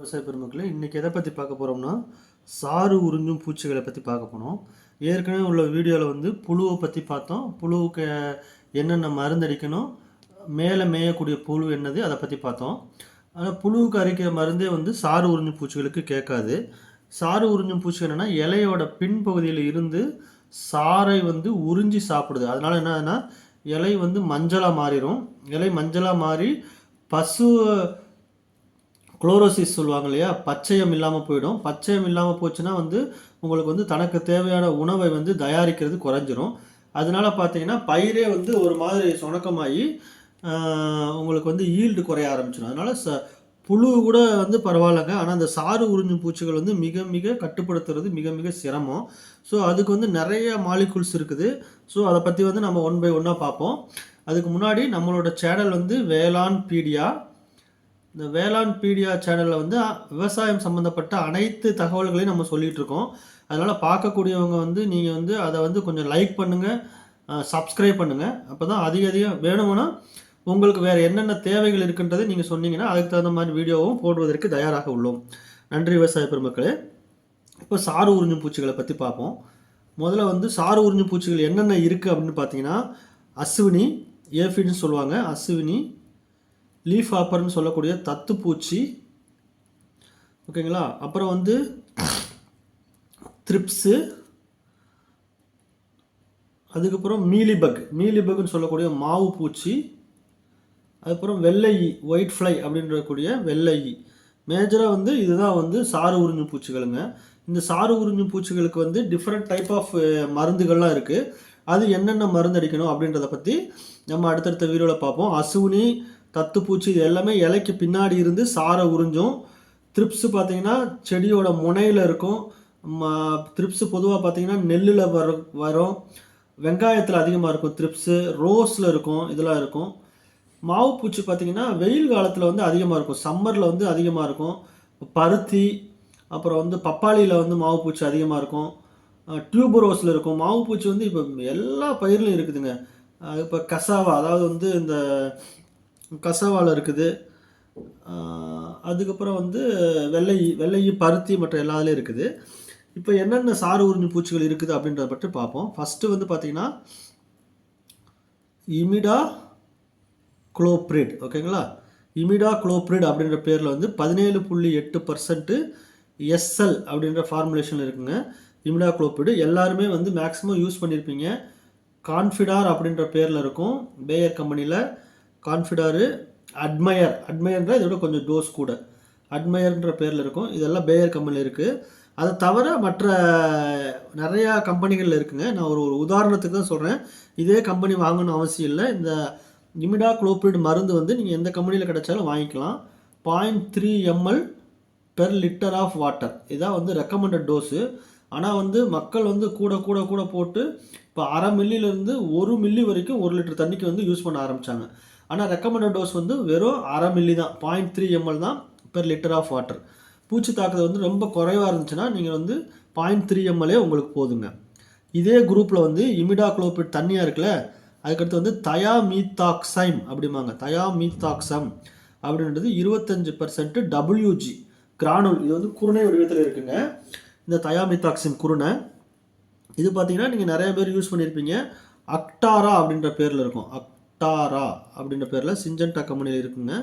விவசாய பெருமக்களை இன்றைக்கி எதை பற்றி பார்க்க போகிறோம்னா சாறு உறிஞ்சும் பூச்சிகளை பற்றி பார்க்க போனோம் ஏற்கனவே உள்ள வீடியோவில் வந்து புழுவை பற்றி பார்த்தோம். புழுவுக்கு என்னென்ன மருந்தடிக்கணும் மேலே மேயக்கூடிய புழு என்னது அதை பற்றி பார்த்தோம். ஆனால் புழுவுக்கு அரைக்கிற மருந்தே வந்து சாறு உறிஞ்சும் பூச்சிகளுக்கு கேட்காது. சாறு உறிஞ்சும் பூச்சி என்னென்னா இலையோட பின்பகுதியில் இருந்து சாறை வந்து உறிஞ்சி சாப்பிடுது. அதனால் என்னன்னா இலை வந்து மஞ்சளாக மாறிடும் இலை மஞ்சளாக மாறி பசு குளோரோசிஸ் சொல்லுவாங்க இல்லையா? பச்சையம் இல்லாமல் போயிடும். பச்சையம் இல்லாமல் போச்சுன்னா வந்து உங்களுக்கு வந்து தனக்கு தேவையான உணவை வந்து தயாரிக்கிறது குறைஞ்சிரும். அதனால பார்த்தீங்கன்னா பயிரே வந்து ஒரு மாதிரி சுணக்கமாகி உங்களுக்கு வந்து ஈல்டு குறைய ஆரம்பிச்சிடும் அதனால ச புழு கூட வந்து பரவாயில்லைங்க. ஆனால் அந்த சாறு உறிஞ்சும் பூச்சிகள் வந்து மிக மிக கட்டுப்படுத்துறது மிக மிக சிரமம். ஸோ அதுக்கு வந்து நிறைய மாலிகுல்ஸ் இருக்குது. ஸோ அதை பற்றி வந்து நம்ம ஒன் பை ஒன்னாக பார்ப்போம் அதுக்கு முன்னாடி நம்மளோட சேனல் வந்து வேளாண் பீடியா இந்த வேளாண் பீடியா சேனலில் வந்து விவசாயம் சம்மந்தப்பட்ட அனைத்து தகவல்களையும் நம்ம சொல்லிகிட்டு இருக்கோம். அதனால் பார்க்கக்கூடியவங்க வந்து நீங்கள் வந்து அதை வந்து கொஞ்சம் லைக் பண்ணுங்கள் சப்ஸ்கிரைப் பண்ணுங்கள் அப்போ தான் அதிக அதிகம் வேணும்னா உங்களுக்கு வேறு என்னென்ன தேவைகள் இருக்குன்றதை நீங்கள் சொன்னீங்கன்னா அதுக்கு தகுந்த மாதிரி வீடியோவும் போடுவதற்கு தயாராக உள்ளோம். நன்றி விவசாய பெருமக்களே. இப்போ சாறு உறிஞ்சும் பூச்சிகளை பற்றி பார்ப்போம். முதல்ல வந்து சாறு உறிஞ்சும் பூச்சிகள் என்னென்ன இருக்குது அப்படின்னு பார்த்தீங்கன்னா அஸ்வினி ஏஃபின்னு சொல்லுவாங்க. அஸ்வினி லீஃப் ஆப்பர்னு சொல்லக்கூடிய தத்துப்பூச்சி ஓகேங்களா? அப்புறம் வந்து த்ரிப்ஸு அதுக்கப்புறம் மீலிபக் மீலிபக்னு சொல்லக்கூடிய மாவு பூச்சி. அதுக்கப்புறம் வெள்ளை ஒயிட் ஃப்ளை அப்படின்றக்கூடிய வெள்ளை. மேஜராக வந்து இதுதான் வந்து சாறு உறிஞ்சு பூச்சிகளுங்க. இந்த சாறு உறிஞ்சு பூச்சிகளுக்கு வந்து டிஃப்ரெண்ட் டைப் ஆஃப் மருந்துகள்லாம் இருக்குது அது என்னென்ன மருந்து அடிக்கணும் அப்படின்றத பற்றி நம்ம அடுத்தடுத்த வீடியோவில் பார்ப்போம். அசுவினி தத்துப்பூச்சி இது எல்லாமே இலைக்கு பின்னாடி இருந்து சாரை உறிஞ்சும். த்ரிப்ஸ் பார்த்தீங்கன்னா செடியோட முனையில் இருக்கும். த்ரிப்ஸு பொதுவாக பார்த்தீங்கன்னா நெல்லில் வர வரும். வெங்காயத்தில் அதிகமாக இருக்கும் த்ரிப்ஸு ரோஸில் இருக்கும் இதெல்லாம் இருக்கும். மாவு பூச்சி பார்த்தீங்கன்னா வெயில் காலத்தில் வந்து அதிகமாக இருக்கும். சம்மரில் வந்து அதிகமாக இருக்கும். பருத்தி அப்புறம் வந்து பப்பாளியில் வந்து மாவு பூச்சி அதிகமாக இருக்கும். டியூபரோஸில் இருக்கும். மாவு பூச்சி வந்து இப்போ எல்லா பயிர்லையும் இருக்குதுங்க. இப்போ கசாவா அதாவது வந்து இந்த கசாவாவில் இருக்குது. அதுக்கப்புறம் வந்து வெள்ளை வெள்ளை பருத்தி மற்ற எல்லாத்துலேயும் இருக்குது. இப்போ என்னென்ன சாறு உறிஞ்சும் பூச்சிகள் இருக்குது அப்படின்றத பற்றி பார்ப்போம். ஃபஸ்ட்டு வந்து பார்த்தீங்கன்னா இமிடா குளோப்ரிட் ஓகேங்களா இமிடா குளோப்ரிட் அப்படின்ற பேரில் வந்து பதினேழு புள்ளி எட்டு பர்சன்ட்டு எஸ்எல் அப்படின்ற ஃபார்முலேஷன் இருக்குங்க. இமிடா குளோப்ரிடு. எல்லாருமே வந்து மேக்ஸிமம் யூஸ் பண்ணியிருப்பீங்க கான்ஃபிடார் அப்படின்ற பேரில் இருக்கும். பேயர் கம்பெனியில் கான்ஃபிடாரு அட்மயர். அட்மயர்ன்ற இதோட கொஞ்சம் டோஸ் கூட. அட்மயர்ன்ற பேரில் இருக்கும். இதெல்லாம் பேயர் கம்பெனியில் இருக்குது அதை தவிர மற்ற நிறையா கம்பெனிகளில் இருக்குங்க. நான் ஒரு ஒரு உதாரணத்துக்கு தான் சொல்கிறேன் இதே கம்பெனி வாங்கணும்னு அவசியம் இல்லை. இந்த நிமிடா குளோப்ரிட் மருந்து வந்து நீங்கள் எந்த கம்பெனியில் கிடைச்சாலும் வாங்கிக்கலாம். Point three ml per litre of water இதான் வந்து ரெக்கமெண்டட் டோஸு ஆனால் வந்து மக்கள் வந்து கூட கூட கூட போட்டு இப்போ அரை மில்லிலேருந்து ஒரு மில்லி வரைக்கும் ஒரு லிட்டர் தண்ணிக்கு வந்து யூஸ் பண்ண ஆரம்பித்தாங்க ஆனால் ரெக்கமெண்டட் டோஸ் வந்து வெறும் அரை மில்லி தான். பாயிண்ட் த்ரீ எம்எல் தான் பெர் லிட்டர் ஆஃப் வாட்டர் பூச்சி தாக்குதல் வந்து ரொம்ப குறைவாக இருந்துச்சுன்னா நீங்கள் வந்து பாயிண்ட் த்ரீ எம்எல்ஏ உங்களுக்கு போதுங்க. இதே குரூப்பில் வந்து இமிடா குளோபிட் தண்ணியாக இருக்குல்ல அதுக்கடுத்து வந்து தயா மீத்தாக்சைம் அப்படிம்பாங்க. தயா மீத்தாக்சம் அப்படின்றது இருபத்தஞ்சு பர்சன்ட் டபிள்யூஜி கிரானுல் இது வந்து குருணை வடிவத்தில் இருக்குங்க. இந்த தயாமித்தாக்சிம் குருணை. இது பார்த்தீங்கன்னா நீங்கள் நிறைய பேர் யூஸ் பண்ணியிருப்பீங்க அக்டாரா அப்படின்ற பேரில் இருக்கும். அக் டாரா அப்படின்ற பேரில் சிஞ்சன்டா கம்பெனியில் இருக்குங்க.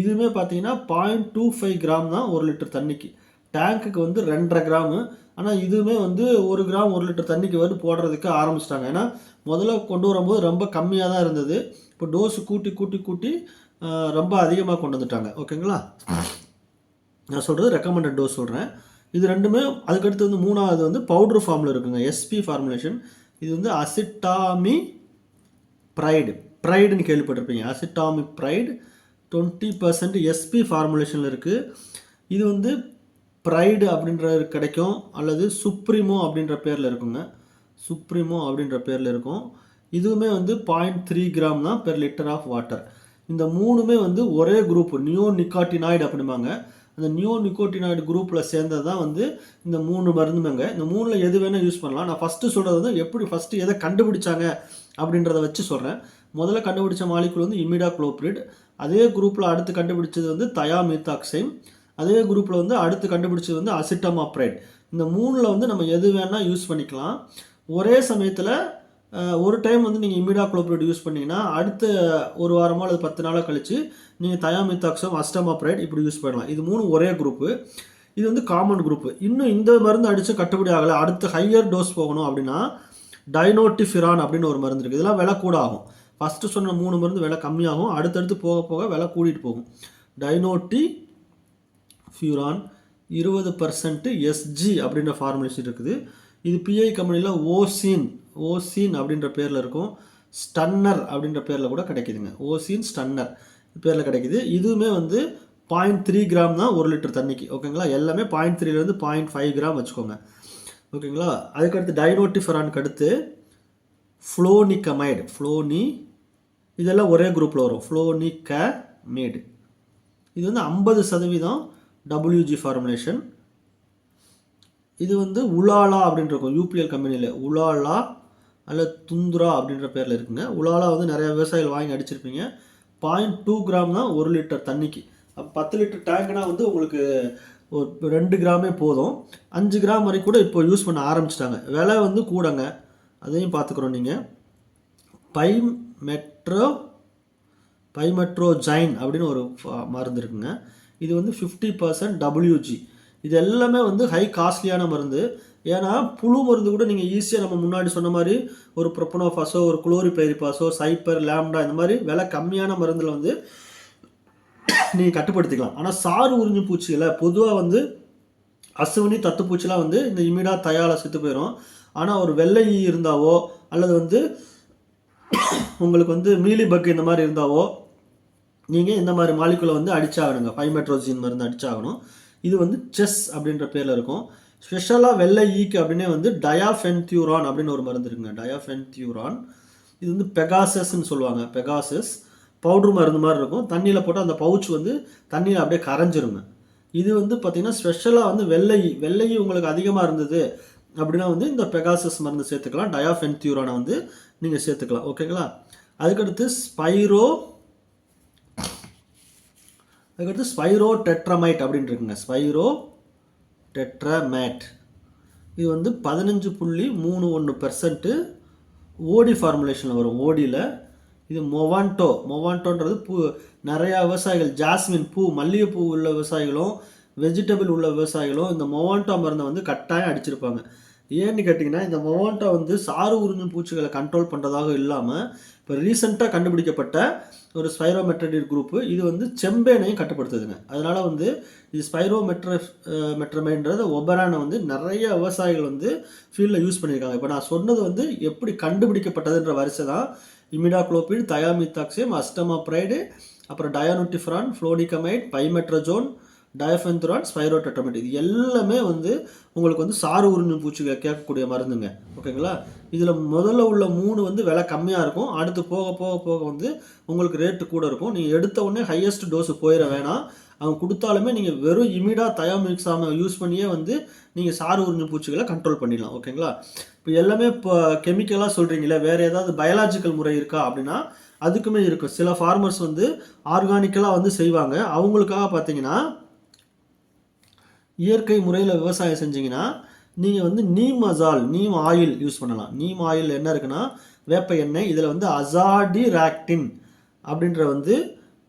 இதுவுமே பார்த்தீங்கன்னா பாயிண்ட் டூ ஃபைவ் கிராம் தான் ஒரு லிட்டர் தண்ணிக்கு. டேங்க்குக்கு வந்து ரெண்டரை கிராமு ஆனால் இதுவுமே வந்து ஒரு கிராம் ஒரு லிட்டர் தண்ணிக்கு வந்து போடுறதுக்கு ஆரம்பிச்சிட்டாங்க. ஏன்னா முதல்ல கொண்டு வரும்போது ரொம்ப கம்மியாக தான் இருந்தது. இப்போ டோஸு கூட்டி கூட்டி கூட்டி ரொம்ப அதிகமாக கொண்டு வந்துட்டாங்க. ஓகேங்களா? நான் சொல்கிறது ரெக்கமெண்டட் டோஸ் சொல்கிறேன் இது ரெண்டுமே அதுக்கடுத்து வந்து மூணாவது வந்து பவுடர் ஃபார்மில் இருக்குங்க. எஸ்பி ஃபார்முலேஷன் இது வந்து அசிட்டாமி ப்ரைடு ப்ரைடுன்னு கேள்விப்பட்டிருப்பீங்க. Acetamiprid twenty percent SP ஃபார்முலேஷனில் இருக்குது இது வந்து ப்ரைடு அப்படின்ற கிடைக்கும் அல்லது சுப்ரீமோ அப்படின்ற பேரில் இருக்குங்க. சுப்ரீமோ அப்படின்ற பேரில் இருக்கும். இதுவுமே வந்து பாயிண்ட் த்ரீ கிராம் தான் பெர் லிட்டர் ஆஃப் வாட்டர் இந்த மூணுமே வந்து ஒரே குரூப் நியோ நிக்காட்டினாய்டு அப்படிம்பாங்க. அந்த நியோ நிக்கோட்டினாய்டு குரூப்பில் சேர்ந்தது தான் வந்து இந்த மூணு மருந்துமேங்க. இந்த மூணில் எது வேணால் யூஸ் பண்ணலாம். நான் ஃபஸ்ட்டு சொல்கிறது வந்து எப்படி ஃபஸ்ட்டு எதை கண்டுபிடிச்சாங்க அப்படின்றத வச்சு சொல்கிறேன் முதல்ல கண்டுபிடிச்ச மாலிகுல் வந்து இமிடா குளோப்ரிட் அதே குரூப்பில் அடுத்து கண்டுபிடிச்சது வந்து தயா மீத்தாக்சைம் அதே குரூப்பில் வந்து அடுத்து கண்டுபிடிச்சது வந்து அசிட்டமாப்ரைட் இந்த மூணில் வந்து நம்ம எது வேணால் யூஸ் பண்ணிக்கலாம். ஒரே சமயத்தில் ஒரு டைம் வந்து நீங்கள் இமிடா குளோப்ரேட் யூஸ் பண்ணிங்கன்னா அடுத்த ஒரு வாரமோ அல்லது பத்து நாளாக கழிச்சு நீங்கள் தயாமித்தாக்சம் அஸ்டமாப்ரைட் இப்படி யூஸ் பண்ணலாம். இது மூணு ஒரே குரூப்பு இது வந்து காமன் குரூப்பு இன்னும் இந்த மருந்து அடித்து கட்டுப்படி ஆகலை. அடுத்து ஹையர் டோஸ் போகணும் அப்படின்னா டைனோட்டிஃபிரான் அப்படின்னு ஒரு மருந்து இருக்குது இதெல்லாம் விலை கூட ஆகும். ஃபஸ்ட்டு சொன்ன மூணு மருந்து விலை கம்மியாகும். அடுத்தடுத்து போக போக விலை கூட்டிகிட்டு போகும். டைனோட்டி ஃபியூரான் இருபது பர்சன்ட்டு எஸ்ஜி அப்படின்ற ஃபார்முலேஷன் இருக்குது. இது பிஐ கம்பெனியில் ஓசின் ஓசின் அப்படின்ற பேரில் இருக்கும். ஸ்டன்னர் அப்படின்ற பேரில் கூட கிடைக்கிதுங்க. ஓசின் ஸ்டன்னர் பேரில் கிடைக்குது. இதுவுமே வந்து பாயிண்ட் த்ரீ கிராம் தான் ஒரு லிட்டர் தண்ணிக்கு. ஓகேங்களா எல்லாமே பாயிண்ட் த்ரீலேருந்து பாயிண்ட் ஃபைவ் கிராம் வச்சுக்கோங்க. ஓகேங்களா அதுக்கடுத்து டைனோட்டிஃபரானுக்கு அடுத்து ஃப்ளோனிகமைடு ஃப்ளோனி இதெல்லாம் ஒரே குரூப்பில் வரும். ஃப்ளோனிகமேடு இது வந்து ஐம்பது சதவீதம் டபிள்யூஜி ஃபார்முலேஷன் இது வந்து உலாலா அப்படின்னு இருக்கும். யூபிஎல் கம்பெனியில் உலாலா அல்லது துந்துரா அப்படின்ற பேரில் இருக்குங்க. உலாலா வந்து நிறையா விவசாயிகள் வாங்கி அடிச்சிருப்பீங்க. பாயிண்ட் டூ கிராம் தான் ஒரு லிட்டர் தண்ணிக்கு. அப்போ பத்து லிட்டர் டேங்க்னா வந்து உங்களுக்கு ஒரு ரெண்டு கிராமே போதும். அஞ்சு கிராம் வரைக்கும் கூட இப்போ யூஸ் பண்ண ஆரம்பிச்சிட்டாங்க. விலை வந்து கூடங்க. அதையும் பார்த்துக்குறோம் நீங்கள் பை மெட்ரோ பைமெட்ரோஜைன் அப்படின்னு ஒரு ஃப- மருந்து இருக்குங்க. இது வந்து ஃபிஃப்டி பர்சன்ட் டபிள்யூஜி இது எல்லாமே வந்து ஹை காஸ்ட்லியான மருந்து. ஏன்னா புழு மருந்து கூட நீங்கள் ஈஸியாக நம்ம முன்னாடி சொன்ன மாதிரி ஒரு ப்ரொப்பனோஃபாஸோ ஒரு குளோரிபைரிபாஸோ சைப்பர் லேம்டா இந்த மாதிரி விலை கம்மியான மருந்தில் வந்து நீங்கள் கட்டுப்படுத்திக்கலாம். ஆனால் சாறு உறிஞ்சு பூச்சிகளை பொதுவாக வந்து அசுவினி தத்துப்பூச்சிலாம் வந்து இந்த இமிடா தயால செத்து போயிடும் ஆனால் ஒரு வெள்ளை ஈ இருந்தாவோ அல்லது வந்து உங்களுக்கு வந்து மீலி பக் இந்த மாதிரி இருந்தாவோ நீங்கள் இந்த மாதிரி மாலிகுலை வந்து அடிச்சாகணுங்க. ஃபைமெட்ரோஜின் மருந்து அடிச்சாகணும். இது வந்து செஸ் அப்படின்ற பேரில் இருக்கும். ஸ்பெஷலாக வெள்ளை ஈக்கு அப்படின்னே வந்து டயாஃபென்தியூரான் அப்படின்னு ஒரு மருந்து இருக்குங்க. டயாஃபென்தியூரான். இது வந்து பெகாசஸ்ன்னு சொல்லுவாங்க. பெகாசஸ். பவுட்ரு மருந்து மாதிரி இருக்கும். தண்ணியில் போட்டு அந்த பவுச் வந்து தண்ணியில் அப்படியே கரைஞ்சிருங்க. இது வந்து பார்த்திங்கன்னா ஸ்பெஷலாக வந்து வெள்ளை ஈ. வெள்ளை உங்களுக்கு அதிகமாக இருந்தது அப்படின்னா வந்து இந்த பெகாசஸ் மருந்து சேர்த்துக்கலாம். டயாஃபென்தியூரானை வந்து நீங்கள் சேர்த்துக்கலாம். ஓகேங்களா அதுக்கடுத்து ஸ்பைரோ அதுக்கடுத்து ஸ்பைரோ டெட்ரமைட் அப்படின்னு இருக்குங்க. Spirotetramat. இது வந்து பதினஞ்சு புள்ளி மூணு ஒன்று பெர்சன்ட்டு ஓடி ஃபார்முலேஷனில் வரும். ஓடியில் இது மொவான்டோ மொவான்டோன்றது பூ நிறையா விவசாயிகள் ஜாஸ்மின் பூ மல்லிகைப்பூ உள்ள விவசாயிகளும் வெஜிடபிள் உள்ள விவசாயிகளும் இந்த மொவான்டோ மருந்தை வந்து கட்டாயம் அடிச்சிருப்பாங்க. ஏன்னு கேட்டிங்கன்னா இந்த மொவான்டோ வந்து சாறு உறிஞ்சும் பூச்சிகளை கண்ட்ரோல் பண்ணுறதாக இல்லாமல் இப்போ ரீசெண்டாக கண்டுபிடிக்கப்பட்ட ஒரு ஸ்பைரோமெட்ரடிட் குரூப்பு இது வந்து செம்பேனையும் கட்டுப்படுத்துதுங்க. அதனால் வந்து இது ஸ்பைரோமெட்ர மெட்ரமைன்றது ஒபரானை வந்து நிறைய விவசாயிகள் வந்து ஃபீல்டில் யூஸ் பண்ணியிருக்காங்க. இப்போ நான் சொன்னது வந்து எப்படி கண்டுபிடிக்கப்பட்டதுன்ற வரிசை தான். இமிடாக்ளோபிட் தயாமித்தாக்சியம் அஸ்டமாப்ரைடு அப்புறம் டயானோட்டிஃப்ரான் ஃப்ளோனிகமைட் பைமெட்ரஜோன் டயஃபென்த்ரான் ஸ்பைரோடெட்ரமைட் இது எல்லாமே வந்து உங்களுக்கு வந்து சாறு உறிஞ்சும் பூச்சிகளை கேட்கக்கூடிய மருந்துங்க. ஓகேங்களா? இதில் முதல்ல உள்ள மூணு வந்து விலை கம்மியாக இருக்கும். அடுத்து போக போக போக வந்து உங்களுக்கு ரேட்டு கூட இருக்கும். நீங்கள் எடுத்த உடனே ஹையஸ்ட் டோஸு போயிட வேணாம். அவங்க கொடுத்தாலுமே நீங்கள் வெறும் இமீடாக தயாமிக்ஸாம யூஸ் பண்ணியே வந்து நீங்கள் சாறு உறிஞ்சு பூச்சிகளை கண்ட்ரோல் பண்ணிடலாம். ஓகேங்களா? இப்போ எல்லாமே இப்போ கெமிக்கலாக சொல்கிறீங்களே வேறு ஏதாவது பயாலாஜிக்கல் முறை இருக்கா அப்படின்னா அதுக்குமே இருக்கும். சில ஃபார்மர்ஸ் வந்து ஆர்கானிக்கலாக வந்து செய்வாங்க. அவங்களுக்காக பார்த்தீங்கன்னா இயற்கை முறையில் விவசாயம் செஞ்சீங்கன்னா நீங்கள் வந்து neem azal neem oil use பண்ணலாம். நீம் ஆயில் என்ன இருக்குன்னா வேப்ப எண்ணெய் இதில் வந்து அசாடி ராக்டின் அப்படின்ற வந்து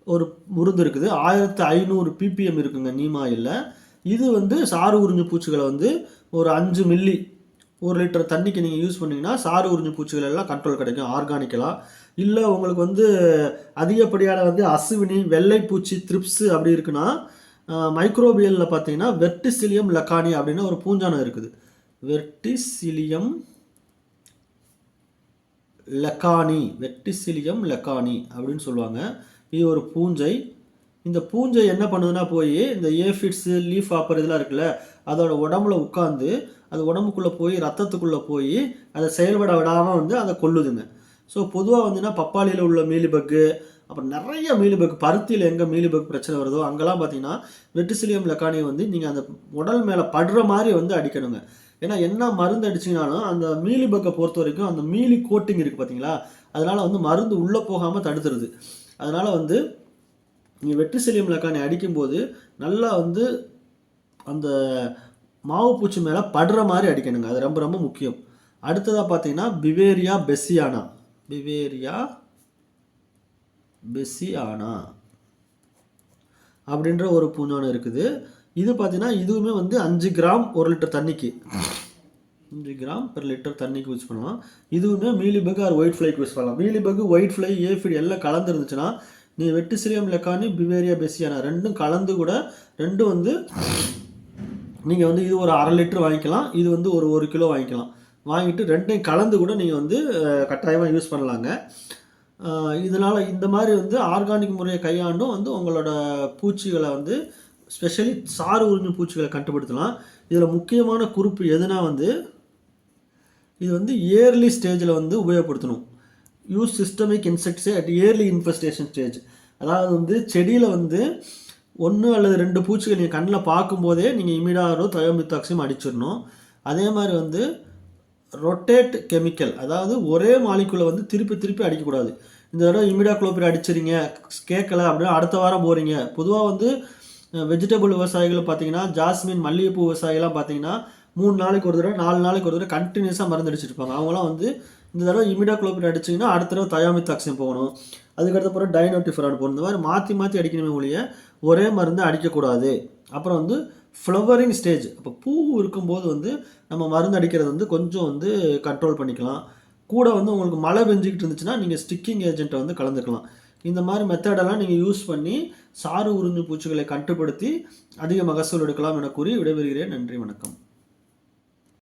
ஒரு மருந்து இருக்குது. ஆயிரத்து ஐநூறு பிபிஎம் இருக்குங்க நீம் ஆயிலில். இது வந்து சாறு உறிஞ்சு பூச்சிகளை வந்து ஒரு அஞ்சு மில்லி ஒரு லிட்டர் தண்ணிக்கு நீங்கள் யூஸ் பண்ணீங்கன்னா சாறு உறிஞ்சு பூச்சிகள் எல்லாம் கண்ட்ரோல் கிடைக்கும் ஆர்கானிக்கலாக இல்லை உங்களுக்கு வந்து அதிகப்படியான வந்து அசுவினி வெள்ளைப்பூச்சி த்ரிப்ஸு அப்படி இருக்குன்னா மைக்ரோபியலில் பார்த்தீங்கன்னா வெர்டிசிலியம் லக்கானி அப்படின்னு ஒரு பூஞ்சானம் இருக்குது. வெர்டிசிலியம் லக்கானி வெர்டிசிலியம் லக்கானி அப்படின்னு சொல்லுவாங்க. இது ஒரு பூஞ்சை. இந்த பூஞ்சை என்ன பண்ணுதுன்னா போய் இந்த ஏஃபிட்ஸு லீஃப் ஆப்பர் இதெல்லாம் இருக்குல்ல அதோட உடம்புல உட்காந்து அது உடம்புக்குள்ளே போய் ரத்தத்துக்குள்ளே போய் அதை செயல்பட விடாமல் வந்து அதை கொல்லுதுங்க. ஸோ பொதுவாக வந்துன்னா பப்பாளியில் உள்ள மீலிபக்கு அப்புறம் நிறைய மீலிபக் பருத்தியில் எங்கே மீலிபக் பிரச்சனை வருதோ அங்கெல்லாம் பார்த்தீங்கன்னா வெட்டிசிலியம் லக்கானியை வந்து நீங்கள் அந்த உடல் மேலே படுற மாதிரி வந்து அடிக்கணுங்க. ஏன்னா என்ன மருந்து அடிச்சிங்கனாலும் அந்த மீலிபக்கை பொறுத்த வரைக்கும் அந்த மீலி கோட்டிங் இருக்குது பார்த்தீங்களா அதனால் வந்து மருந்து உள்ளே போகாமல் தடுத்துருது. அதனால் வந்து நீங்கள் வெற்றி செலியம் லக்கானி அடிக்கும்போது நல்லா வந்து அந்த மாவு பூச்சி மேலே படுற மாதிரி அடிக்கணுங்க. அது ரொம்ப ரொம்ப முக்கியம். அடுத்ததாக பார்த்தீங்கன்னா பிவேரியா பெசியானா. பிவேரியா பெசியானா அப்படின்ற ஒரு பூஞ்சானம் இருக்குது. இது பார்த்தீங்கன்னா இதுவுமே வந்து அஞ்சு கிராம் ஒரு லிட்டர் தண்ணிக்கு. அஞ்சு கிராம் பெர் லிட்டர் தண்ணிக்கு யூஸ் பண்ணலாம். இதுவுமே மீலிபக் ஆர் ஒயிட் ஃப்ளைக்கு யூஸ் பண்ணலாம். மீலிபக் ஒயிட் ஃப்ளை ஏஃபிட் எல்லாம் கலந்துருந்துச்சுன்னா நீ வெட்டு சிலியம் லெக்கானி பிவேரியா பெசியானா ரெண்டும் கலந்து கூட ரெண்டும் வந்து நீங்கள் வந்து இது ஒரு அரை லிட்டர் வாங்கிக்கலாம். இது வந்து ஒரு ஒரு கிலோ வாங்கிக்கலாம். வாங்கிட்டு ரெண்டையும் கலந்து கூட நீங்கள் வந்து கட்டாயமாக யூஸ் பண்ணலாங்க. இதனால் இந்த மாதிரி வந்து ஆர்கானிக் முறையை கையாண்டும் வந்து உங்களோட பூச்சிகளை வந்து ஸ்பெஷலி சாறு உறிஞ்சும் பூச்சிகளை கட்டுப்படுத்தலாம். இதில் முக்கியமான குறிப்பு எதுனா வந்து இது வந்து இயர்லி ஸ்டேஜில் வந்து உபயோகப்படுத்தணும். Use systemic insecticide at early infestation stage அதாவது வந்து செடியில் வந்து ஒன்று அல்லது ரெண்டு பூச்சிகள் நீங்கள் கண்ணில் பார்க்கும்போதே நீங்கள் இமிடாரோ தயோமித்தாக்சியும் அடிச்சிடணும். அதே மாதிரி வந்து ரொட்டேட் கெமிக்கல் அதாவது ஒரே மாலிக்குள்ளே வந்து திருப்பி திருப்பி அடிக்கக்கூடாது. இந்த தடவை இமிடா குளோபிரி அடிச்சிருங்க கேட்கல அப்படின்னா அடுத்த வாரம் போகிறீங்க பொதுவாக வந்து வெஜிடபிள் விவசாயிகள் பார்த்தீங்கன்னா ஜாஸ்மின் மல்லிகைப்பூ விவசாயிகள்லாம் பார்த்தீங்கன்னா மூணு நாளைக்கு ஒரு தடவை நாலு நாளைக்கு ஒரு தடவை கண்டினியூஸாக மருந்து அடிச்சிருப்பாங்க. அவங்களாம் வந்து இந்த தடவை இமிடா குளோபிரி அடிச்சிங்கன்னா அடுத்த தடவை தயாமித்தாக்சியம் போகணும். அதுக்கடுத்த பிறகு டைனோட்டிஃபரான் போகணும். இந்த மாதிரி மாற்றி மாற்றி அடிக்கணுமே ஒழிய ஒரே மருந்து அடிக்கக்கூடாது. அப்புறம் வந்து ஃப்ளவரிங் ஸ்டேஜ். அப்போ பூ இருக்கும்போது வந்து நம்ம மருந்து அடிக்கிறது வந்து கொஞ்சம் வந்து கண்ட்ரோல் பண்ணிக்கலாம். கூட வந்து உங்களுக்கு மழை பெஞ்சிக்கிட்டு இருந்துச்சுன்னா நீங்கள் ஸ்டிக்கிங் ஏஜென்ட்டை வந்து கலந்துக்கலாம். இந்த மாதிரி மெத்தடெல்லாம் நீங்கள் யூஸ் பண்ணி சாறு உறிஞ்சு பூச்சிகளை கட்டுப்படுத்தி அதிக மகசூல் எடுக்கலாம் என கூறி விடைபெறுகிறேன். நன்றி வணக்கம்.